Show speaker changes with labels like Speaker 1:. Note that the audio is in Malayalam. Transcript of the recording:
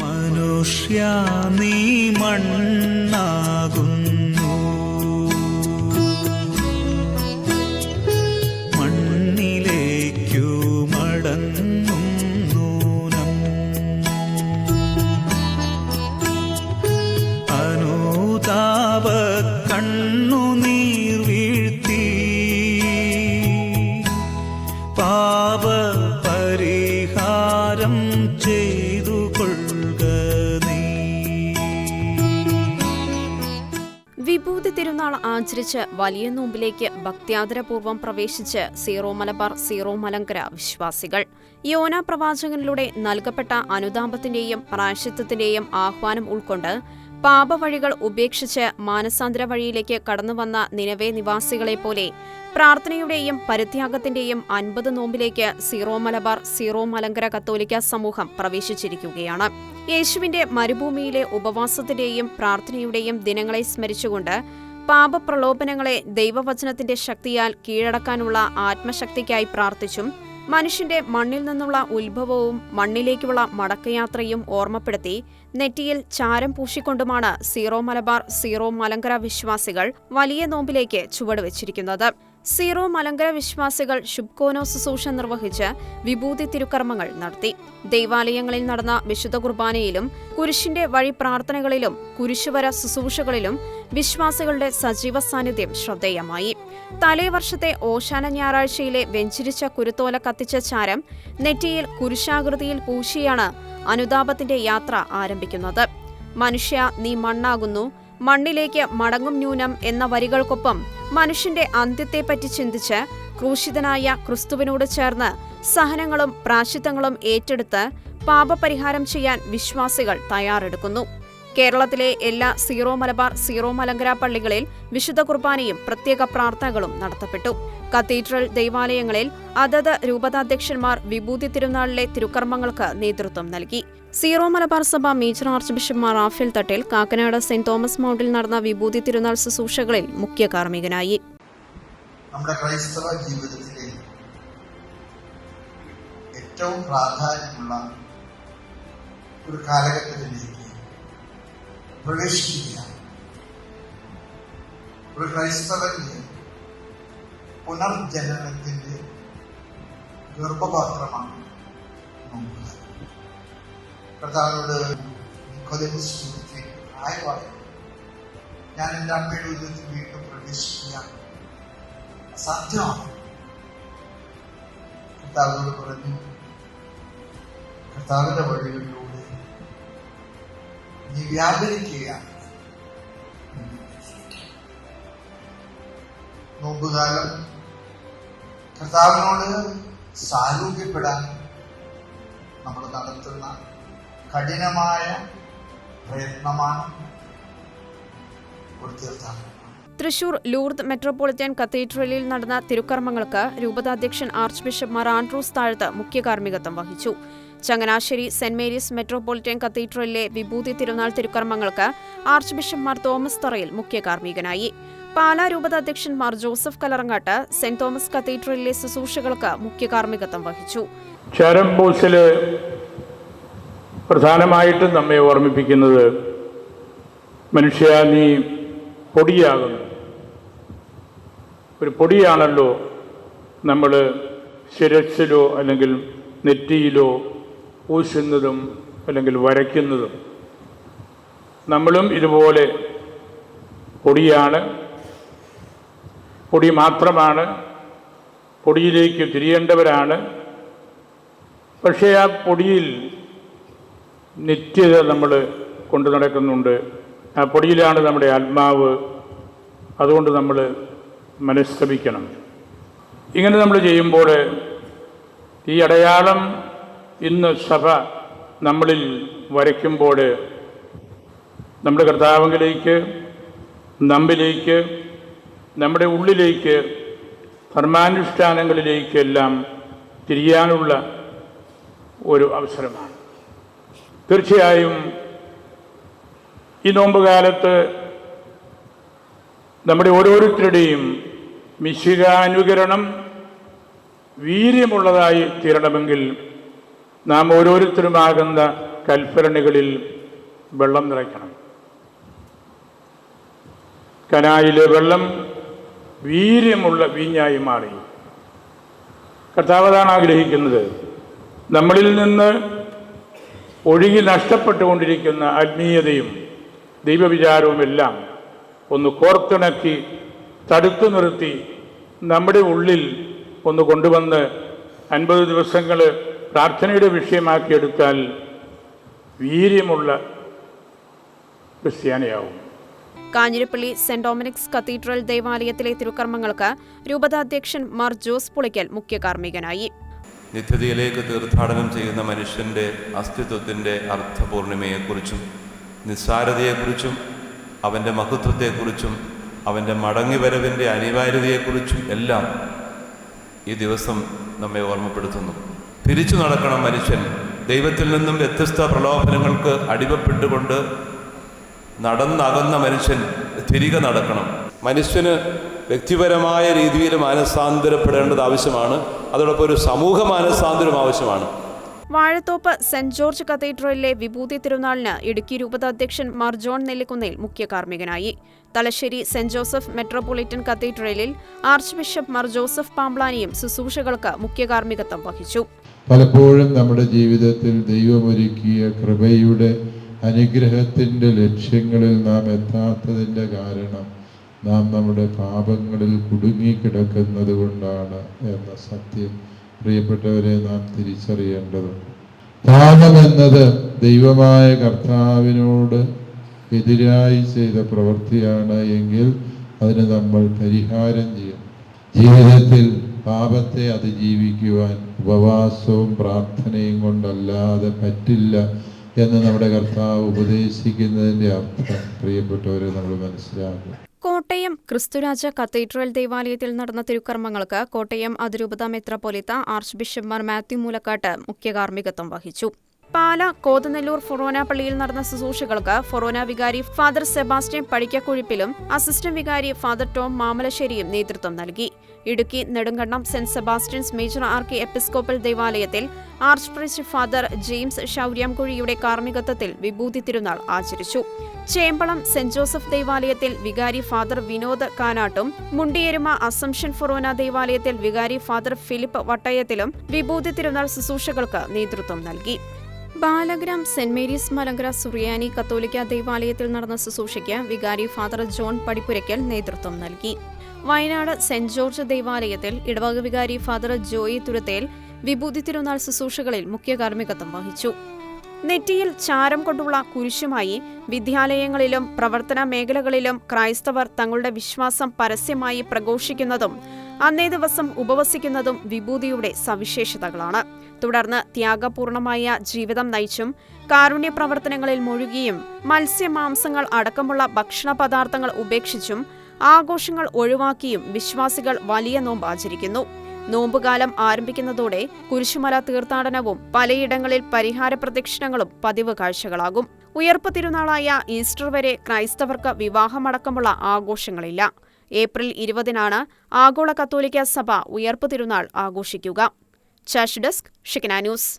Speaker 1: മനുഷ്യ നീ മണ്ണാകുന്നു
Speaker 2: തിരുനാൾ ആചരിച്ച് വലിയ നോമ്പിലേക്ക് ഭക്ത്യാദരപൂർവം പ്രവേശിച്ച് സീറോ മലബാർ സീറോ മലങ്കര വിശ്വാസികൾ. യോന പ്രവാചകനിലൂടെ നൽകപ്പെട്ട അനുതാപത്തിന്റെയും പ്രായശിത്വത്തിന്റെയും ആഹ്വാനം ഉൾക്കൊണ്ട് പാപവഴികൾ ഉപേക്ഷിച്ച് മാനസാന്തര വഴിയിലേക്ക് കടന്നുവന്ന നിലവേ നിവാസികളെപ്പോലെ പ്രാർത്ഥനയുടെയും പരിത്യാഗത്തിന്റെയും അൻപത് നോമ്പിലേക്ക് സീറോ മലബാർ സീറോ മലങ്കര കത്തോലിക്ക സമൂഹം പ്രവേശിച്ചിരിക്കുകയാണ്. യേശുവിന്റെ മരുഭൂമിയിലെ ഉപവാസത്തിന്റെയും പ്രാർത്ഥനയുടെയും ദിനങ്ങളെ സ്മരിച്ചുകൊണ്ട് പാപപ്രലോഭനങ്ങളെ ദൈവവചനത്തിന്റെ ശക്തിയാൽ കീഴടക്കാനുള്ള ആത്മശക്തിക്കായി പ്രാർത്ഥിച്ചും മനുഷ്യന്റെ മണ്ണിൽ നിന്നുള്ള ഉത്ഭവവും മണ്ണിലേക്കുള്ള മടക്കയാത്രയും ഓർമ്മപ്പെടുത്തി നെറ്റിയിൽ ചാരം പൂശിക്കൊണ്ടുമാണ് സീറോ മലബാർ സീറോ മലങ്കര വിശ്വാസികൾ വലിയ നോമ്പിലേക്ക് ചുവടുവച്ചിരിക്കുന്നത്. സീറോ മലങ്കര വിശ്വാസികൾ ശുഭ്കോനോ ശുശ്രൂഷ നിർവഹിച്ച് വിഭൂതി തിരുക്കർമ്മങ്ങൾ നടത്തി. ദൈവാലയങ്ങളിൽ നടന്ന വിശുദ്ധ കുർബാനയിലും കുരിശിന്റെ വഴി പ്രാർത്ഥനകളിലും കുരിശുവര ശുശ്രൂഷകളിലും വിശ്വാസികളുടെ സജീവ സാന്നിധ്യം ശ്രദ്ധേയമായി. തലേവർഷത്തെ ഓശാന ഞായറാഴ്ചയിലെ വെഞ്ചിരിച്ച കുരുത്തോല കത്തിച്ച ചാരം നെറ്റിയിൽ കുരിശാകൃതിയിൽ പൂശിയാണ് അനുതാപത്തിന്റെ യാത്ര ആരംഭിക്കുന്നത്. മനുഷ്യ നീ മണ്ണാകുന്നു. മണ്ണിലേക്ക് മടങ്ങും ന്യൂനം എന്ന വരികൾക്കൊപ്പം മനുഷ്യന്റെ അന്ത്യത്തെപ്പറ്റി ചിന്തിച്ച് ക്രൂശിതനായ ക്രിസ്തുവിനോട് ചേർന്ന് സഹനങ്ങളും പ്രാശിത്തങ്ങളും ഏറ്റെടുത്ത് പാപപരിഹാരം ചെയ്യാൻ വിശ്വാസികൾ തയ്യാറെടുക്കുന്നു. കേരളത്തിലെ എല്ലാ സീറോ മലബാർ സീറോ മലങ്കര പള്ളികളിൽ വിശുദ്ധ കുർബാനയും പ്രത്യേക പ്രാർത്ഥനകളും നടത്തപ്പെട്ടു. കത്തീഡ്രൽ ദൈവാലയങ്ങളിൽ അതത് രൂപതാധ്യക്ഷന്മാർ വിഭൂതി തിരുനാളിലെ തിരുക്കർമ്മങ്ങൾക്ക് നേതൃത്വം നൽകി. സീറോ മലബാർ സഭ major archbishop Mar Raphael Thattil Kakkanad Saint Thomas മൗണ്ടിൽ നടന്ന വിഭൂതി തിരുനാൾ ശുശ്രൂഷകളിൽ മുഖ്യ കാർമ്മികനായി.
Speaker 3: നമ്മുടെ ക്രൈസ്തവ ഏറ്റവും പ്രാധാന്യമുള്ള ഒരു കാലഘട്ടത്തിലേക്ക് പ്രവേശിക്കുകയാണ് ഒരു ക്രൈസ്തവന്റെ പുനർജനനത്തിന്റെ ഗർഭപാത്രമാണ് നോക്കുക കർത്താവിനോട് നിക്കോദേമസ് ചോദിച്ചു പ്രായമായി ഞാൻ എന്റെ അമ്മയുടെ ഉദരത്തിൽ വീണ്ടും പ്രവേശിക്കുക. അസാധ്യമാണ്. കർത്താവിനോട് പറഞ്ഞു കർത്താവിന്റെ വഴികളിലൂടെ നീ വ്യാപരിക്കുകയാണ് നോമ്പുകാലം. കർത്താവിനോട് സാരൂപ്യപ്പെടാൻ നമ്മൾ നടത്തുന്ന കഠിനമായ പ്രയത്നമാണ് ഒരു തീർത്ഥാടനം.
Speaker 2: തൃശൂർ ലൂർദ് മെട്രോപൊളിറ്റൻ കത്തീഡ്രലിൽ നടന്ന തിരുക്കർമ്മങ്ങൾക്ക് രൂപതാധ്യക്ഷൻ archbishop Mar Andrews Thazhath മുഖ്യ കാർമ്മികത്വം വഹിച്ചു. ചങ്ങനാശ്ശേരി സെന്റ് മേരീസ് മെട്രോപൊളിറ്റൻ കത്തീഡ്രലിലെ വിഭൂതി തിരുനാൾ തിരുക്കർമ്മങ്ങൾക്ക് ആർച്ച് ബിഷപ്പ്മാർ തോമസ് തറയിൽ മുഖ്യ കാർമ്മികനായി. പാലാ രൂപത മാർ ജോസഫ് കലറങ്ങാട്ട് സെന്റ് തോമസ് കത്തീഡ്രലിലെ ശുശ്രൂഷകൾക്ക് മുഖ്യ കാർമ്മികത്വം വഹിച്ചു.
Speaker 4: പ്രധാനമായിട്ടും നമ്മെ ഓർമ്മിപ്പിക്കുന്നത് മനുഷ്യ നീ പൊടിയാകുന്നു. ഒരു പൊടിയാണല്ലോ നമ്മൾ ശിരസിലോ അല്ലെങ്കിൽ നെറ്റിയിലോ പൂശുന്നതും അല്ലെങ്കിൽ വരയ്ക്കുന്നതും. നമ്മളും ഇതുപോലെ പൊടിയാണ്. പൊടി മാത്രമാണ്. പൊടിയിലേക്ക് തിരിയേണ്ടവരാണ്. പക്ഷേ ആ പൊടിയിൽ നിത്യത നമ്മൾ കൊണ്ടു നടക്കുന്നുണ്ട്. ആ പൊടിയിലാണ് നമ്മുടെ ആത്മാവ്. അതുകൊണ്ട് നമ്മൾ മനസ്തപിക്കണം. ഇങ്ങനെ നമ്മൾ ചെയ്യുമ്പോൾ ഈ അടയാളം ഇന്ന് സഭ നമ്മളിൽ വരയ്ക്കുമ്പോൾ നമ്മുടെ കർത്താവിലേക്ക് നമ്മിലേക്ക് നമ്മുടെ ഉള്ളിലേക്ക് ധർമാനുഷ്ഠാനങ്ങളിലേക്കെല്ലാം തിരിയാനുള്ള ഒരു അവസരമാണ്. തീർച്ചയായും ഈ നോമ്പ് കാലത്ത് നമ്മുടെ ഓരോരുത്തരുടെയും മിശികാനുകരണം വീര്യമുള്ളതായി തീരണമെങ്കിൽ നാം ഓരോരുത്തരുമാകുന്ന കൽഫരണികളിൽ വെള്ളം നിറയ്ക്കണം. കനായിലെ വെള്ളം വീര്യമുള്ള വീഞ്ഞായി മാറി. കർത്താവതാണ് ആഗ്രഹിക്കുന്നത്. നമ്മളിൽ നിന്ന് ഒഴുകി നഷ്ടപ്പെട്ടുകൊണ്ടിരിക്കുന്ന ആത്മീയതയും ദൈവവിചാരവും എല്ലാം ഒന്ന് കോർത്തിണക്കി തടുത്തു നിർത്തി നമ്മുടെ ഉള്ളിൽ ഒന്ന് കൊണ്ടുവന്ന് അൻപത് ദിവസങ്ങൾ പ്രാർത്ഥനയുടെ വിഷയമാക്കിയെടുത്താൽ വീര്യമുള്ള ക്രിസ്ത്യാനിയാവും.
Speaker 2: കാഞ്ഞിരപ്പള്ളി സെന്റ് ഡൊമിനിക്സ് കത്തീഡ്രൽ ദേവാലയത്തിലെ തിരുക്കർമ്മങ്ങൾക്ക് രൂപതാധ്യക്ഷൻ മാർ ജോസ് പുളിക്കൽ മുഖ്യ കാർമ്മികനായി.
Speaker 5: നിത്യതയിലേക്ക് തീർത്ഥാടനം ചെയ്യുന്ന മനുഷ്യന്റെ അസ്തിത്വത്തിന്റെ അർത്ഥപൂർണിമയെക്കുറിച്ചും നിസ്സാരതയെക്കുറിച്ചും അവന്റെ മഹത്വത്തെക്കുറിച്ചും അവന്റെ മടങ്ങിവരവിന്റെ അനിവാര്യതയെക്കുറിച്ചും എല്ലാം ഈ ദിവസം നമ്മെ ഓർമ്മപ്പെടുത്തുന്നു. തിരിച്ചു നടക്കണം മനുഷ്യൻ. ദൈവത്തിൽ നിന്നും വ്യത്യസ്ത പ്രലോഭനങ്ങൾക്ക് അടിമപ്പെട്ടുകൊണ്ട് നടന്നകന്ന മനുഷ്യൻ തിരികെ നടക്കണം. മനുഷ്യന് വ്യക്തിപരമായ രീതിയിൽ മാനസാന്തരപ്പെടേണ്ടത് ആവശ്യമാണ്. അതോടൊപ്പം ഒരു സമൂഹ മാനസാന്തരം ആവശ്യമാണ്.
Speaker 2: വാഴത്തോപ്പ് സെന്റ് ജോർജ് കത്തീഡ്രലിലെ വിഭൂതി തിരുനാളിന് ഇടുക്കി രൂപതാധ്യക്ഷൻ മാർ ജോൺ നെല്ലിക്കുന്നേൽ മുഖ്യ കാർമ്മികനായി. തലശ്ശേരി സെന്റ് ജോസഫ് മെട്രോപൊളിറ്റൻ കത്തീഡ്രലിൽ ആർച്ച് ബിഷപ്പ് മാർ ജോസഫ് പാംബ്ലാനിയും ശുശ്രൂഷകൾക്ക് മുഖ്യ കാർമ്മികത്വം വഹിച്ചു.
Speaker 6: പലപ്പോഴും നമ്മുടെ ജീവിതത്തിൽ ദൈവമൊരുക്കിയ കൃപയുടെ അനുഗ്രഹത്തിന്റെ ലക്ഷ്യങ്ങളിൽ നാം എത്താത്തതിന്റെ കാരണം നാം നമ്മുടെ പാപങ്ങളിൽ കുടുങ്ങിക്കിടക്കുന്നത് കൊണ്ടാണ് എന്ന സത്യം പ്രിയപ്പെട്ടവരെ നാം തിരിച്ചറിയേണ്ടതുണ്ട്. പാപം എന്നത് ദൈവമായ കർത്താവിനോട് എതിരായി ചെയ്ത പ്രവൃത്തിയാണ് എങ്കിൽ അതിന് നമ്മൾ പരിഹാരം ചെയ്യണം. ജീവിതത്തിൽ പാപത്തെ അതിജീവിക്കുവാൻ ഉപവാസവും പ്രാർത്ഥനയും കൊണ്ടല്ലാതെ പറ്റില്ല എന്ന് നമ്മുടെ കർത്താവ് ഉപദേശിക്കുന്നതിന്റെ അർത്ഥം പ്രിയപ്പെട്ടവരെ നമ്മൾ മനസ്സിലാക്കുക
Speaker 2: കോട്ടയം ക്രിസ്തുരാജ കത്തീഡ്രൽ ദേവാലയത്തിൽ നടന്ന തിരുക്കർമ്മങ്ങൾക്ക് കോട്ടയം അതിരൂപത മെത്രപൊലിത്ത ആർച്ച് ബിഷപ്പ്മാർ മാത്യു മൂലക്കാട്ട് മുഖ്യ കാർമ്മികത്വം വഹിച്ചു. പാല കോതനെല്ലൂർ ഫൊറോന പള്ളിയിൽ നടന്ന ശുശ്രൂഷകൾക്ക് ഫൊറോന വികാരി ഫാദർ സെബാസ്റ്റ്യൻ പടിക്കക്കുഴിപ്പിലും അസിസ്റ്റന്റ് വികാരി ഫാദർ ടോം മാമലശ്ശേരിയും നേതൃത്വം നൽകി. Idukki Nedumkandam saint Sebastian's major archiepiscopal ദേവാലയത്തിൽ ആർച്ച് പ്രിസ്റ്റ് ഫാദർ ജെയിംസ് ശൗര്യാംകുഴിയുടെ കാർമ്മികത്വത്തിൽ വിഭൂതി തിരുനാൾ ആചരിച്ചു. ചേമ്പളം സെന്റ് ജോസഫ് ദേവാലയത്തിൽ വികാരി ഫാദർ വിനോദ് കാനാട്ടും മുണ്ടിയെരുമ അസംഷൻ ഫൊറോന ദേവാലയത്തിൽ വികാരി ഫാദർ ഫിലിപ്പ് വട്ടയത്തിലും വിഭൂതി തിരുനാൾ ശുശ്രൂഷകൾക്ക് നേതൃത്വം നൽകി. ബാലഗ്രാം സെന്റ് മേരീസ് മലങ്കര സുറിയാനി കത്തോലിക്ക ദേവാലയത്തിൽ നടന്ന ശുശ്രൂഷയ്ക്ക് വികാരി ഫാദർ ജോൺ പടിപ്പുരയ്ക്കൽ നേതൃത്വം നൽകി. വയനാട് സെന്റ് ജോർജ് ദേവാലയത്തിൽ ഇടവക വികാരി ഫാദർ ജോയി തുരുത്തേൽ വിഭൂതി തിരുനാൾ ശുശ്രൂഷകളിൽ മുഖ്യ കാർമ്മികത്വം വഹിച്ചു. നെറ്റിയിൽ ചാരം കൊണ്ടുള്ള കുരിശുമായി വിദ്യാലയങ്ങളിലും പ്രവർത്തന മേഖലകളിലും ക്രൈസ്തവർ തങ്ങളുടെ വിശ്വാസം പരസ്യമായി പ്രഘോഷിക്കുന്നതും അന്നേ ദിവസം ഉപവസിക്കുന്നതും വിഭൂതിയുടെ സവിശേഷതകളാണ്. തുടർന്ന് ത്യാഗപൂർണമായ ജീവിതം നയിച്ചും കാരുണ്യ പ്രവർത്തനങ്ങളിൽ മുഴുകിയും മത്സ്യമാംസങ്ങൾ അടക്കമുള്ള ഭക്ഷണ പദാർത്ഥങ്ങൾ ഉപേക്ഷിച്ചും ആഘോഷങ്ങൾ ഒഴിവാക്കിയും വിശ്വാസികൾ വലിയ നോമ്പ് ആചരിക്കുന്നു. നോമ്പുകാലം ആരംഭിക്കുന്നതോടെ കുരിശുമല തീർത്ഥാടനവും പലയിടങ്ങളിൽ പരിഹാര പ്രദക്ഷിണങ്ങളും പതിവ് കാഴ്ചകളാകും. ഉയർപ്പ് തിരുനാളായ ഈസ്റ്റർ വരെ ക്രൈസ്തവർക്ക് വിവാഹമടക്കമുള്ള ആഘോഷങ്ങളില്ല. ഏപ്രിൽ ഇരുപതിനാണ് ആഗോള കത്തോലിക്ക സഭ ഉയർപ്പ് തിരുനാൾ ആഘോഷിക്കുക. ചാഷ് ഡെസ്ക് ഷിക്കന ന്യൂസ്.